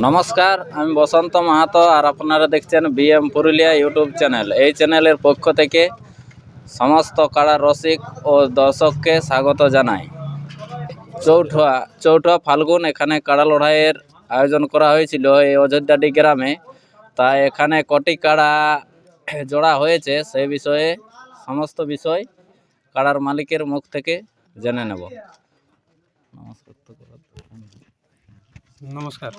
নমস্কার, আমি বসন্ত মাহাতো আর আপনারা দেখছেন বিএম পুরুলিয়া ইউটিউব চ্যানেল। এই চ্যানেলের পক্ষ থেকে সমস্ত কাড়া রসিক ও দর্শককে স্বাগত জানাই। চৌঠা চৌঠা ফাল্গুন এখানে কাড়া লড়াইয়ের আয়োজন করা হয়েছিল এই অযোধ্যাটি গ্রামে। তা এখানে কটি কাড়া জোড়া হয়েছে সেই বিষয়ে, সমস্ত বিষয় কাড়ার মালিকের মুখ থেকে জেনে নেব। নমস্কার। নমস্কার।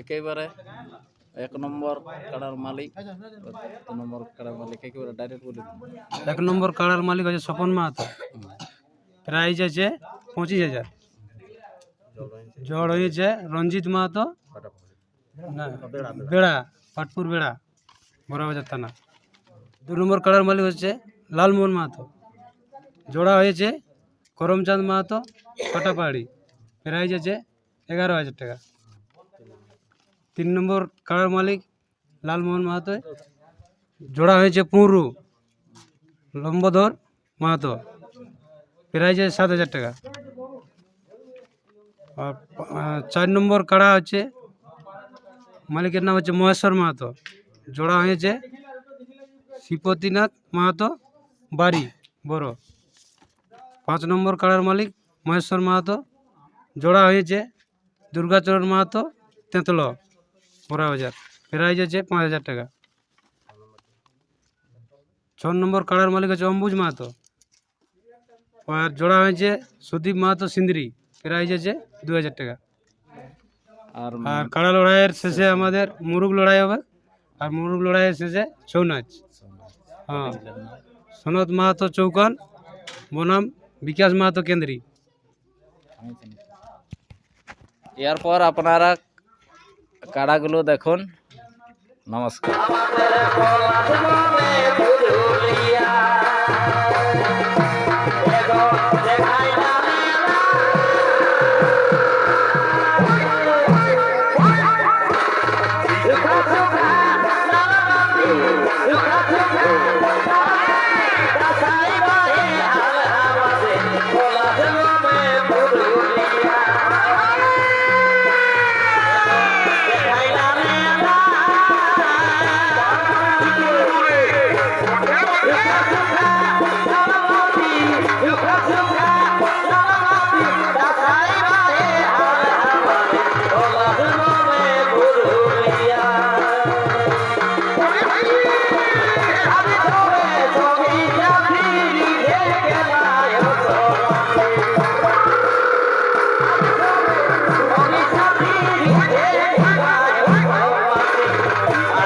একেবারে এক নম্বর কাড়ার মালিক দু নম্বর কাড়ার মালিক একেবারে ডাইরেক্ট বলে এক নম্বর কাড়ার মালিক হচ্ছে স্বপন মাহাতো। প্রাইজ আছে পঁচিশ হাজার। জ্বর হয়েছে রঞ্জিত মাহাতো। না বেড়া পাটপুর বেড়া বড়াবাজার থানা। দু নম্বর কাড়ার মালিক হচ্ছে লালমোহন মাহাতো। জোড়া হয়েছে করমচাঁদ মাহাতো কাটাপাহাড়ি প্রাইজ আছে এগারো হাজার টাকা। তিন নম্বর কাড়ার মালিক লালমোহন মাহাতো। জোড়া হয়েছে পুরু, লম্বধর মাহাতো। প্রাইজ আছে সাত হাজার টাকা। আর চার নম্বর কাড়া হচ্ছে, মালিকের নাম হচ্ছে মহেশ্বর মাহাতো। জোড়া হয়েছে শ্রীপতিনাথ মাহাতো, বাড়ি বড়। পাঁচ নম্বর কাড়ার মালিক মহেশ্বর মাহাতো। জোড়া হয়েছে দুর্গাচরণ মাহাতো তেঁতল বড়া বাজার। প্রাইজ আছে পাঁচ হাজার টাকা। ছ নম্বর কাড়ার মালিক হচ্ছে অম্বুজ মাহাতো। আর জোড়া হয়েছে সুদীপ মাহাতো সিন্দ্রি। প্রাইজ আছে দু হাজার টাকা। আর আর কাড়া লড়াইয়ের শেষে আমাদের মুরুগ লড়াই হবে। আর মুরুগ লড়াইয়ের শেষে ছৌ নাচ হ্যাঁ। সনদ মাহাতো চৌকান বনাম বিকাশ মাহাতো কেন্দ্রী। এরপর আপনারা কাড়াগুলো দেখুন। নমস্কার।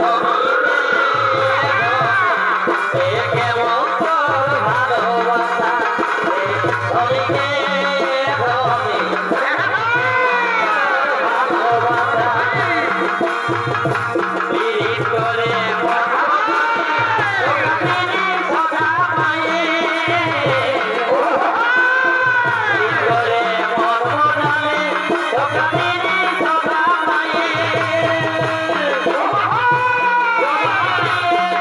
করে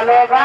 Paloma.